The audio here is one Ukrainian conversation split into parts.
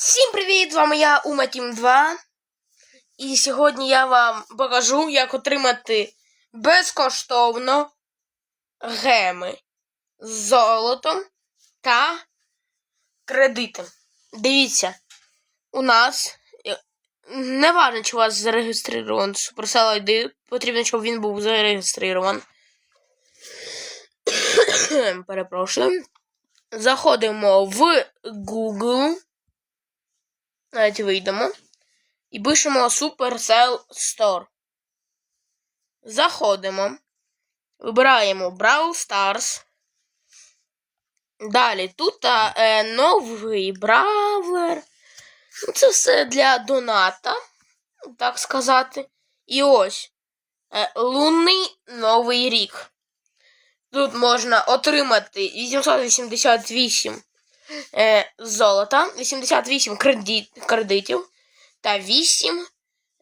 Всім привіт! З вами я Ума Тім 2. І сьогодні я вам покажу, як отримати безкоштовно геми з золотом та кредитом. Дивіться, у нас е, не важно, чи у вас зареєстрований Supercell ID, потрібно, щоб він був зареєстрований. Перепрошую. Заходимо в Google. Навіть вийдемо. І пишемо Supercell Store. Заходимо. Вибираємо Brawl Stars. Далі тут е, новий бравлер. Ну, Це все для доната, так сказати. І ось е, лунний новий рік. Тут можна отримати 888 е, золота, 88 кредит, кредитів та 8,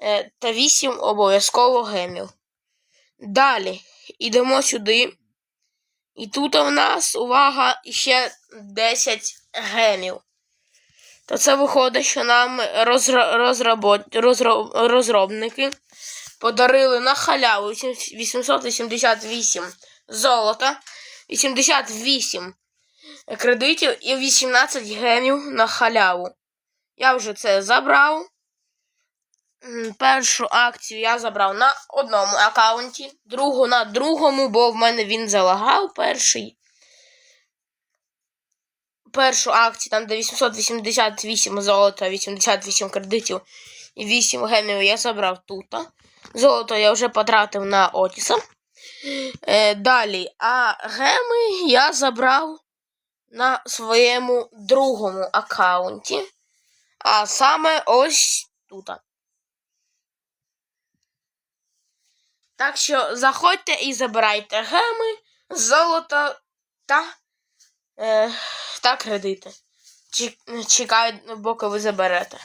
е, та 8 обов'язково гемів. Далі йдемо сюди. І тут у нас, увага, ще 10 гемів. То це виходить, що нам розра, розработ, розро, розробники подарили на халяву 888 золота, 88 кредитів і 18 гемів на халяву. Я вже це забрав. Першу акцію я забрав на одному аккаунті, другу на другому, бо в мене він залагав перший. Першу акцію, там де 888 золота, 88 кредитів і 8 гемів я забрав тут. Золото я вже потратив на Отіса. Е, далі, а геми я забрав на своєму другому аккаунті. А саме ось тут. Так що заходьте і забирайте геми, золото та, е, та кредити. Чекаю, поки ви заберете.